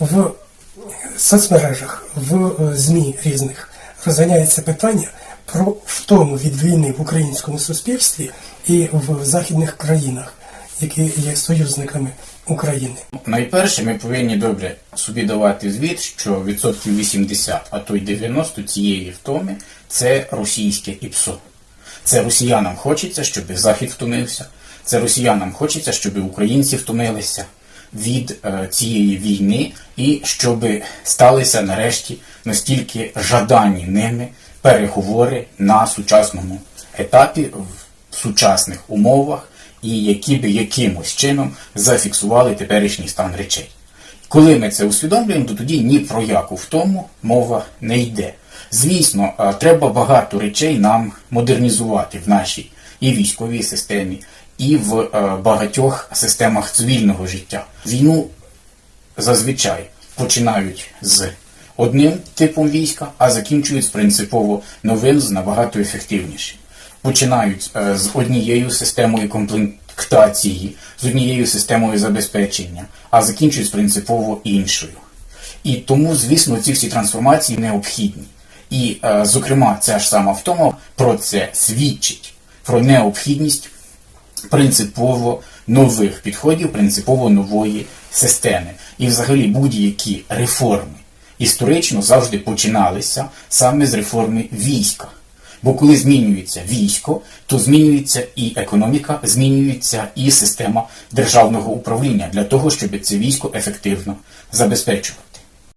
В соцмережах, в е, ЗМІ різних розганяється питання про втому від війни в українському суспільстві і в західних країнах, які є союзниками України. Найперше, ми повинні добре собі давати звіт, що відсотків 80, а то й 90 цієї втоми це російське ІПСО. Це росіянам хочеться, щоб Захід втомився. Це росіянам хочеться, щоб українці втомилися від е, цієї війни і щоб сталися нарешті настільки жадані ними переговори на сучасному етапі в сучасних умовах і які би якимось чином зафіксували теперішній стан речей. Коли ми це усвідомлюємо, то тоді ні про яку втому мова не йде. Звісно, е, треба багато речей нам модернізувати в нашій і військовій системі, і в е, багатьох системах цивільного життя. Війну зазвичай починають з одним типом війська, а закінчують принципово новим, з набагато ефективнішим. Починають е, з однією системою комплектації, з однією системою забезпечення, а закінчують принципово іншою. І тому, звісно, ці всі трансформації необхідні. І, е, зокрема, ця ж сама втома про це свідчить про необхідність принципово нових підходів, принципово нової системи. І взагалі будь-які реформи історично завжди починалися саме з реформи війська. Бо коли змінюється військо, то змінюється і економіка, змінюється і система державного управління для того, щоб це військо ефективно забезпечувати.